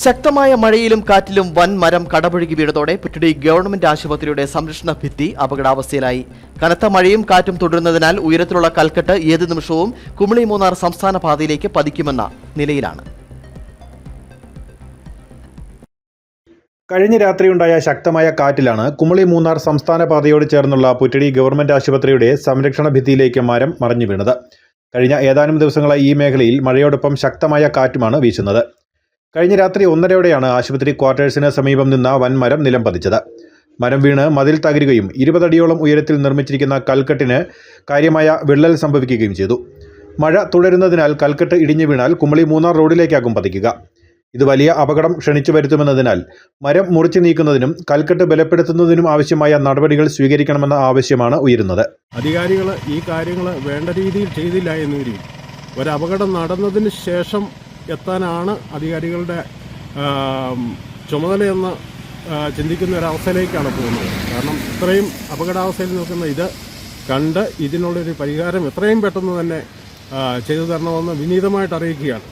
ശക്തമായ മഴയിലും കാറ്റിലും വൻ മരം കടപുഴകി വീണതോടെ പുറ്റടി ഗവൺമെന്റ് ആശുപത്രിയുടെ സംരക്ഷണ ഭിത്തി അപകടാവസ്ഥയിലായി. കനത്ത മഴയും കാറ്റും തുടരുന്നതിനാൽ ഉയരത്തിലുള്ള കൽക്കെട്ട് ഏത് നിമിഷവും കുമിളി മൂന്നാർ സംസ്ഥാന പാതയിലേക്ക് പതിക്കുമെന്ന നിലയിലാണ്. കഴിഞ്ഞ രാത്രിയുണ്ടായ ശക്തമായ കാറ്റിലാണ് കുമളി മൂന്നാർ സംസ്ഥാന പാതയോട് ചേർന്നുള്ള പുറ്റടി ഗവൺമെന്റ് ആശുപത്രിയുടെ സംരക്ഷണ ഭിത്തിയിലേക്ക് മരം മറിഞ്ഞു വീണത്. കഴിഞ്ഞ ഏതാനും ദിവസങ്ങളായി ഈ മേഖലയിൽ മഴയോടൊപ്പം ശക്തമായ കാറ്റുമാണ് വീശുന്നത്. കഴിഞ്ഞ രാത്രി ഒന്നരയോടെയാണ് ആശുപത്രി ക്വാർട്ടേഴ്സിന് സമീപം നിന്ന വൻമരം നിലം പതിച്ചത്. മരം വീണ് മതിൽ തകരുകയും ഇരുപതടിയോളം ഉയരത്തിൽ നിർമ്മിച്ചിരിക്കുന്ന കൽക്കെട്ടിന് കാര്യമായ വിള്ളൽ സംഭവിക്കുകയും ചെയ്തു. മഴ തുടരുന്നതിനാൽ കൽക്കെട്ട് ഇടിഞ്ഞു വീണാൽ കുമളി മൂന്നാർ റോഡിലേക്കാകും പതിക്കുക. ഇത് വലിയ അപകടം ക്ഷണിച്ചു വരുത്തുമെന്നതിനാൽ മരം മുറിച്ചു നീക്കുന്നതിനും കൽക്കെട്ട് ബലപ്പെടുത്തുന്നതിനും ആവശ്യമായ നടപടികൾ സ്വീകരിക്കണമെന്ന ആവശ്യമാണ് ഉയരുന്നത്. അധികാരികൾ ഈ കാര്യങ്ങൾ വേണ്ട രീതിയിൽ ചെയ്തില്ല എന്ന് ഒരപകടം ഒരു അപകടം നടന്നതിന് ശേഷം എത്താനാണ് അധികാരികളുടെ ചുമതലയെന്ന് ചിന്തിക്കുന്ന ഒരവസ്ഥയിലേക്കാണ് പോകുന്നത്. കാരണം ഇത്രയും അപകടാവസ്ഥയിൽ നിൽക്കുന്ന ഇത് കണ്ട് ഇതിനുള്ളൊരു പരിഹാരം എത്രയും പെട്ടെന്ന് തന്നെ ചെയ്തു തരണമെന്ന് വിനീതമായിട്ട് അറിയിക്കുകയാണ്.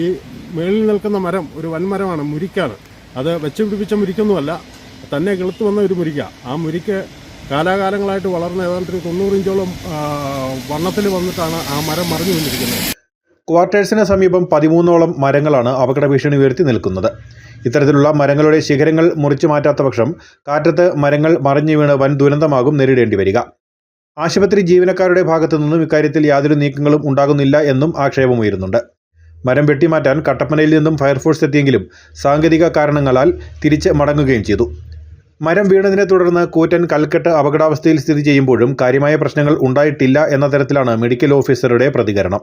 ഈ മേളിൽ നിൽക്കുന്ന മരം ഒരു വൻമരമാണ് മുരിക്കാണ്. അത് വെച്ച് പിടിപ്പിച്ച മുരിക്കൊന്നുമല്ല തന്നെ കിളുത്തു വന്ന ഒരു മുരിക്ക. ആ മുരിക്ക് കാലാകാലങ്ങളായിട്ട് വളർന്ന ഏതാണ്ട് ഒരു തൊണ്ണൂറ് ഇഞ്ചോളം വണ്ണത്തിൽ വന്നിട്ടാണ് ആ മരം മറിഞ്ഞു വന്നിരിക്കുന്നത് ക്വാർട്ടേഴ്സിന് സമീപം പതിമൂന്നോളം മരങ്ങളാണ് അപകട ഭീഷണി ഉയർത്തി നിൽക്കുന്നത്. ഇത്തരത്തിലുള്ള മരങ്ങളുടെ ശിഖരങ്ങൾ മുറിച്ചു മാറ്റാത്ത പക്ഷം കാറ്റത്ത് മരങ്ങൾ മറിഞ്ഞു വീണ് വൻ ദുരന്തമാകും നേരിടേണ്ടി വരിക. ആശുപത്രി ജീവനക്കാരുടെ ഭാഗത്തു നിന്നും ഇക്കാര്യത്തിൽ യാതൊരു നീക്കങ്ങളും ഉണ്ടാകുന്നില്ല എന്നും ആക്ഷേപമുയരുന്നുണ്ട് മരം വെട്ടിമാറ്റാൻ കട്ടപ്പനയിൽ നിന്നും ഫയർഫോഴ്സ് എത്തിയെങ്കിലും സാങ്കേതിക കാരണങ്ങളാൽ തിരിച്ച് മടങ്ങുകയും ചെയ്തു. മരം വീണതിനെ തുടർന്ന് കൂറ്റൻ കൽക്കെട്ട് അപകടാവസ്ഥയിൽ സ്ഥിതി ചെയ്യുമ്പോഴും കാര്യമായ പ്രശ്നങ്ങൾ ഉണ്ടായിട്ടില്ല എന്ന തരത്തിലാണ് മെഡിക്കൽ ഓഫീസറുടെ പ്രതികരണം.